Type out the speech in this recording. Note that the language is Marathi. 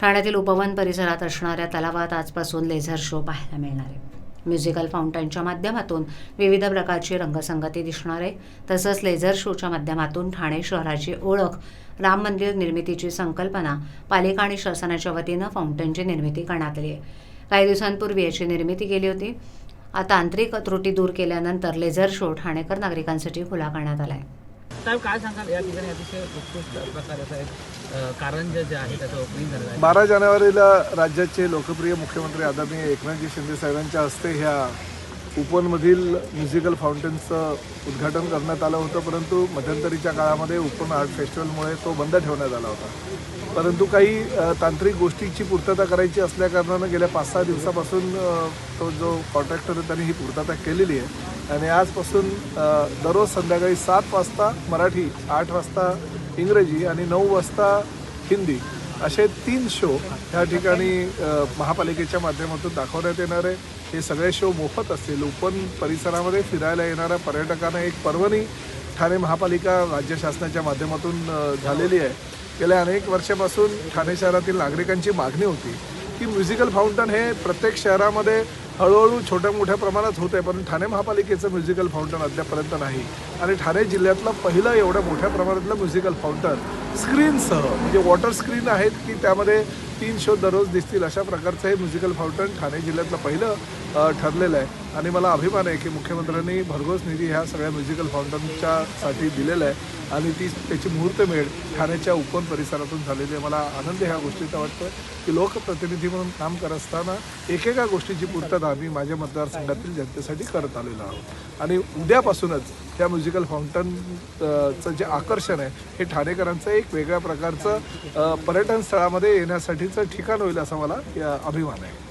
ठाण्यातील उपवन परिसरात असणाऱ्या तलावात आजपासून लेझर शो पाहायला मिळणार आहे. म्युझिकल फाउंटनच्या माध्यमातून विविध प्रकारची रंगसंगती दिसणार आहे. तसंच लेझर शोच्या माध्यमातून ठाणे शहराची ओळख राम मंदिर निर्मितीची संकल्पना पालिका आणि शासनाच्या वतीनं फाउंटनची निर्मिती करण्यात आली आहे. काही दिवसांपूर्वी याची निर्मिती केली होती. तांत्रिक त्रुटी दूर केल्यानंतर लेझर शो ठाणेकर नागरिकांसाठी खुला करण्यात आला आहे साहेब काय सांगाल? या ठिकाणी अतिशय उत्कृष्ट जे आहे त्याचं ओपनिंग झालं आहे. बारा जानेवारीला राज्याचे लोकप्रिय मुख्यमंत्री आदरणीय एकनाथजी शिंदे साहेबांच्या हस्ते ह्या उपनमधील म्युझिकल फाउंटनचं उद्घाटन करण्यात आलं होतं. परंतु मध्यंतरीच्या काळामध्ये उपन आर्ट फेस्टिवलमुळे तो बंद ठेवण्यात आला होता. परंतु काही तांत्रिक गोष्टीची पूर्तता करायची असल्याकारणानं गेल्या पाच सहा दिवसापासून तो जो कॉन्ट्रॅक्टर आहे त्यांनी ही पूर्तता केलेली आहे. आणि आजपासून दररोज संध्याकाळी सात वाजता मराठी आठ वाजता इंग्रजी आणि नऊ वाजता हिंदी असे तीन शो ह्या ठिकाणी महापालिकेच्या माध्यमातून दाखवण्यात येणार आहे. हे सगळे शो मोफत असतील. उपवन परिसरामध्ये फिरायला येणाऱ्या पर्यटकांना एक पर्वणी ठाणे महापालिका राज्य शासनाच्या माध्यमातून झालेली आहे. गेल्या अनेक वर्षापासून ठाणे शहरातील नागरिकांची मागणी होती. की म्युझिकल फाउंटन हे प्रत्येक शहरामध्ये हळूहळू छोट्या मोठ्या प्रमाणात होत आहे पण ठाणे महापालिकेचं म्युझिकल फाउंटन अद्यापर्यंत नाही. आणि ठाणे जिल्ह्यातलं पहिलं एवढ्या मोठ्या प्रमाणातलं म्युझिकल फाउंटन स्क्रीनसह म्हणजे वॉटर स्क्रीन आहेत की त्यामध्ये तीन शो दररोज दिसतील अशा प्रकारचं हे म्युझिकल फाउंटन ठाणे जिल्ह्यातलं पहिलं ठरलेलं आहे. आणि मला अभिमान आहे की मुख्यमंत्र्यांनी भरघोस निधी ह्या सगळ्या म्युझिकल फाउंटनच्या साठी दिलेला आहे. आणि ती त्याची मुहूर्तमेढ ठाण्याच्या उपवन परिसरातून झालेली आहे. मला आनंद ह्या गोष्टीचा वाटतो की लोकप्रतिनिधी म्हणून काम करत असताना एकेका गोष्टीची पूर्तता मी माझ्या मतदारसंघातील जनतेसाठी करत आलेलो आहोत. आणि उद्यापासूनच त्या म्युझिकल फाउंटनचं जे आकर्षण आहे हे ठाणेकरांचं एक वेगळ्या प्रकारचं पर्यटन स्थळामध्ये येण्यासाठी येण्यासाठीचं ठिकाण होईल असा मला या अभिमान आहे.